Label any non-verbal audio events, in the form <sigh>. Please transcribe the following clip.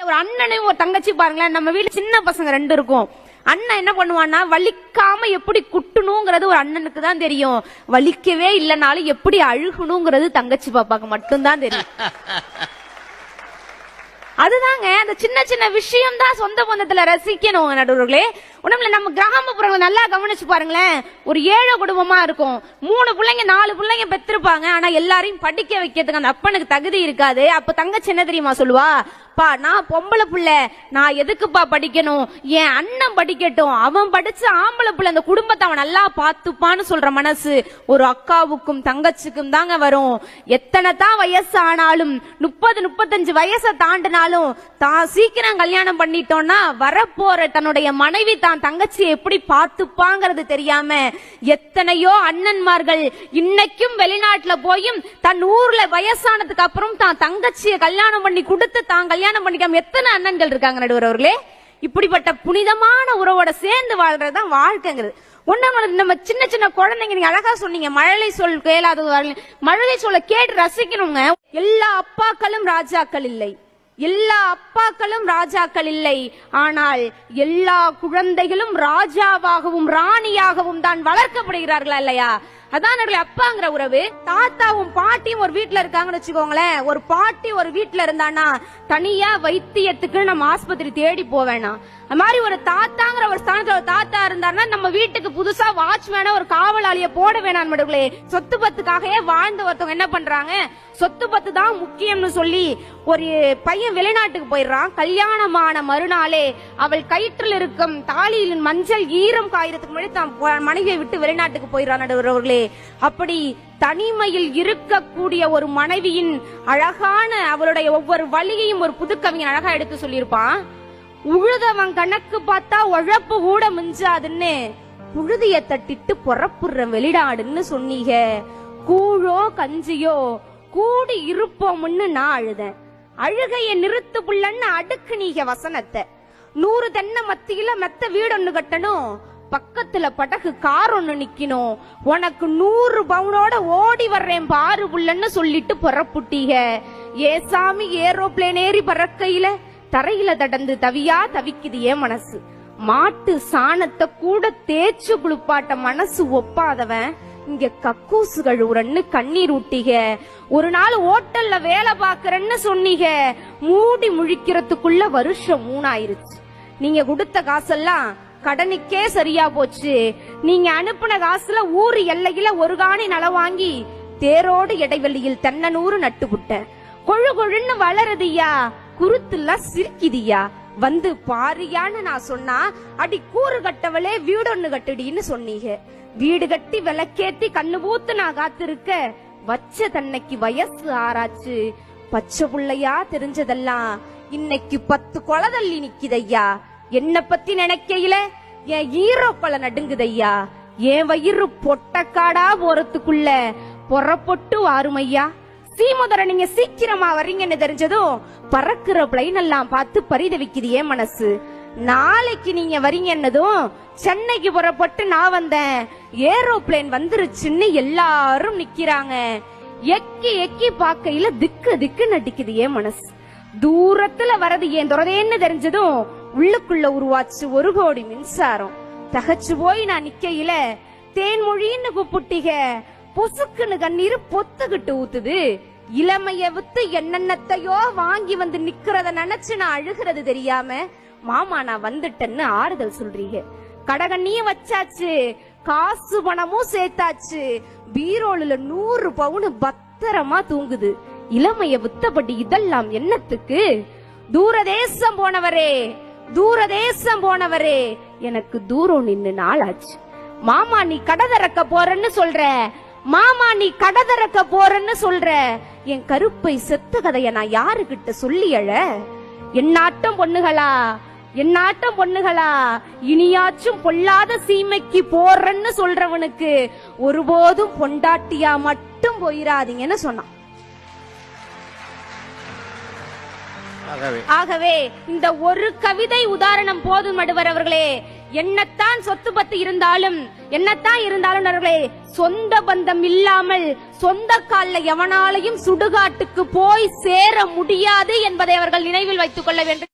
ஒரு அண்ணனையும் ஒரு தங்கச்சி பாருங்களேன் நம்ம வீட்டுல சின்ன பசங்க ரெண்டு இருக்கும். அண்ணன் என்ன பண்ணுவான்னா வலிக்காம எப்படி குட்டணுங்கிறது ஒரு அண்ணனுக்கு தான் தெரியும். வலிக்கவே இல்லைனாலும் எப்படி அழுகணுங்கிறது தங்கச்சி பாப்பாக்கு மட்டும்தான் தெரியும். <laughs> அதுதாங்க அந்த சின்ன சின்ன விஷயம் தான் சொந்த பந்தத்துல ரசிக்கணும் நடுவர்களே. உடம்புல நம்ம கிராமப்புறங்களை நல்லா கவனிச்சு பாருங்களேன். ஒரு ஏழை குடும்பமா இருக்கும். மூணு பிள்ளைங்க நாலு பிள்ளைங்க பெற்றிருப்பாங்க ஆனா எல்லாரையும் படிக்க வைக்கிறதுக்கு அந்த அப்பனுக்கு தகுதி இருக்காது. அப்ப தங்கச்சி என்ன தெரியுமா சொல்லுவா? பா நான் பொம்பளை புள்ள. நான் எதுக்குப்பா படிக்கணும்? என் அண்ணன் படிக்கட்டும். அவன் படிச்சு ஆம்பளை புள்ள அந்த குடும்பத்தை அவன் நல்லா பார்த்துப்பான்னு சொல்ற மனசு ஒரு அக்காவுக்கும் தங்கச்சிக்கும் தாங்க வரும். எத்தனை தான் வயசு ஆனாலும் முப்பது முப்பத்தஞ்சு வயசை தாண்டினாலும் தான் சீக்கிரம் கல்யாணம் பண்ணிட்டோம்னா வரப்போற தன்னுடைய மனைவி தான் தங்கச்சியை எப்படி பார்த்துப்பாங்கிறது தெரியாம எத்தனையோ அண்ணன்மார்கள் இன்னைக்கும் வெளிநாட்டுல போயும் தன் ஊர்ல வயசானதுக்கு அப்புறம் தான் தங்கச்சியை கல்யாணம் பண்ணி கொடுத்து தான் கல்யாணம் பண்ணிக்காம எத்தனை அண்ணன்கள் இருக்காங்க நடுவர் அவர்களே? இப்படிப்பட்ட புனிதமான உறவோட சேர்ந்து வாழ்றதுதான் வாழ்க்கைங்கிறது. ஒண்ணு நம்ம சின்ன சின்ன குழந்தைங்க நீங்க அழகா சொன்னீங்க மழலை சொல் கேளாதது மழலை சொல்ல கேட்டு ரசிக்கணுங்க. எல்லா அப்பாக்களும் ராஜாக்கள் இல்லை. எல்லா அப்பாக்களும் ராஜாக்கள் இல்லை. ஆனால் எல்லா குழந்தைகளும் ராஜாவாகவும் ராணியாகவும் தான் வளர்க்கப்படுகிறார்களா இல்லையா? அதான் நம்மளுடைய அப்பாங்கிற உறவு. தாத்தாவும் பாட்டியும் ஒரு வீட்டுல இருக்காங்கன்னு வச்சுக்கோங்களேன். ஒரு பாட்டி ஒரு வீட்டுல இருந்தானா தனியா வைத்தியத்துக்கு நம்ம ஆஸ்பத்திரி தேடி போவேணாம் அது மாதிரி ஒரு தாத்தாங்கிற ஒரு ஸ்தானத்துல ஒரு தாத்தா இருந்தாருன்னா நம்ம வீட்டுக்கு புதுசா வாட்ச்மேனா ஒரு காவலாளிய போட வேணாம் மடுகளே சொத்து பத்துக்காகவே வாழ்ந்த ஒருத்தவங்க என்ன பண்றாங்க? சொத்து பத்து தான் முக்கியம்னு சொல்லி ஒரு பையன் வெளிநாட்டுக்கு போயிடுறான். கல்யாணமான மறுநாளே அவள் கயிற்றில் இருக்கும் தாலியில் மஞ்சள் ஈரம் காயிறதுக்கு முன்னாடி தான் மனைவியை விட்டு வெளிநாட்டுக்கு போயிடுறான் நடுவர்களே அப்படி தனிமையில் இருக்கக்கூடிய ஒரு மனைவியின் அழகான அவளுடைய ஒவ்வொரு வழியையும் ஒரு புதுக்கவிஞன் அழகா எடுத்து சொல்லியிருப்பான். உழுதவன் கணக்கு பார்த்தா உழப்பு கூட மிஞ்சாதுன்னு புழுதிய தட்டிட்டு பொறப்புற வெளிநாடுன்னு சொன்னீங்க. கூழோ கஞ்சியோ கூடி இருப்போம்னு நான் அழுதேன். அழுகைய நிறுத்து புள்ளன்னு அடுக்கு நீங்க வசனத்தை. நூறு தென்னை மத்தியில மெத்த வீடொன்னு கட்டணும். பக்கத்துல படகு கார் ஒண்ணு நிக்கணும். உனக்கு நூறு பவுனோட ஓடி வர்றேன் பாரு புள்ளன்னு சொல்லிட்டு புறப்புட்டீங்க. ஏசாமி ஏரோப்ளேன் ஏறி பறக்கையில தரையில தடந்து தவியா தவிக்குது ஏன் மனசு? மாட்டு சாணத்தை கூட தேய்ச்சு குளிப்பாட்ட மனசு ஒப்பாதவன். இங்க கக்கூசுகள் கழுவுறன்னு கண்ணீர் ஊட்டிக. ஒரு நாள் ஓட்டல்ல வேலை பாக்குறேன்னு சொன்னீங்க. மூடி முழிக்கிறதுக்குள்ள வருஷம் மூணாயிருச்சு. நீங்க கொடுத்த காசெல்லாம் கடனுக்கே சரியா போச்சு. நீங்க அனுப்புன காசுல ஊர் எல்லையில ஒரு காணி நல வாங்கி தேரோடு இடைவெளியில் தென்னனூறு விட்ட கொழு கொழுன்னு வளருதுயா? குருத்துலாம் சிரிக்குதியா? வந்து பாரியான்னு நான் சொன்னா அடி கூறு கட்டவளே வீடொன்னு கட்டுடின்னு சொன்னீங்க. வீடு கட்டி விளக்கேத்தி கண்ணு பூத்து நான் காத்திருக்க. வச்ச தன்னைக்கு வயசு ஆராய்ச்சி பச்சை புள்ளையா தெரிஞ்சதெல்லாம். இன்னைக்கு பத்து கொலதள்ளி நிக்குதையா என்ன பத்தி நினைக்கையில? என் ஈரோ கொலை நடுங்குதையா? என் வயிறு பொட்டக்காடா போறதுக்குள்ள பொறப்பொட்டு வாருமையா? சீமுதர நீங்க சீக்கிரமா வர்றீங்கன்னு தெரிஞ்சதும் பறக்குற பிளைன் எல்லாம் பார்த்து பரிதவிக்குது ஏன் மனசு. நாளைக்கு நீங்க வரீங்கன்னதும் சென்னைக்கு புறப்பட்டு நான் வந்தேன். ஏரோப்ளேன் வந்துருச்சுன்னு எல்லாரும் நிக்கிறாங்க. எக்கி எக்கி பார்க்கையில திக்கு திக்கு நடிக்குது ஏன் மனசு. தூரத்துல வரது ஏன் துறதேன்னு தெரிஞ்சதும் உள்ளுக்குள்ள உருவாச்சு ஒரு கோடி மின்சாரம். தகச்சு போய் நான் நிக்கையில தேன்மொழின்னு கூப்பிட்டீங்க பொசுக்குன்னு கண்ணீர் பொத்துக்கிட்டு ஊத்துது. இளமைய வித்து என்னென்னத்தையோ வாங்கி வந்து நிக்கிறத நினைச்சு நான் அழுகிறது தெரியாம மாமா நான் வந்துட்டேன்னு ஆறுதல் சொல்றீங்க. கடகண்ணியும் வச்சாச்சு காசு பணமும் சேர்த்தாச்சு. பீரோலுல நூறு பவுனு பத்திரமா தூங்குது. இளமைய வித்தபடி இதெல்லாம் என்னத்துக்கு? தூரதேசம் போனவரே தூரதேசம் போனவரே எனக்கு தூரம் நின்னு நாளாச்சு. மாமா நீ கடை திறக்க போறன்னு சொல்ற. மாமா நீ கடை திறக்க போறன்னு சொல்ற. என் கருப்பை செத்த கதைய நான் யாருகிட்ட சொல்லி அழ என்னாட்டம் பொண்ணுகளா? என்னாட்டம் பொண்ணுகளா? இனியாச்சும் பொல்லாத சீமைக்கு போறன்னு சொல்றவனுக்கு ஒருபோதும் பொண்டாட்டியா மட்டும் போயிராதீங்கன்னு சொன்னான். ஆகவே. இந்த ஒரு கவிதை உதாரணம் போதும் நடுவர் அவர்களே. என்னத்தான் சொத்து பத்து இருந்தாலும் என்னத்தான் இருந்தாலும் அவர்களே சொந்த பந்தம் இல்லாமல் சொந்த கால்ல எவனாலையும் சுடுகாட்டுக்கு போய் சேர முடியாது என்பதை அவர்கள் நினைவில் வைத்துக் கொள்ள வேண்டும்.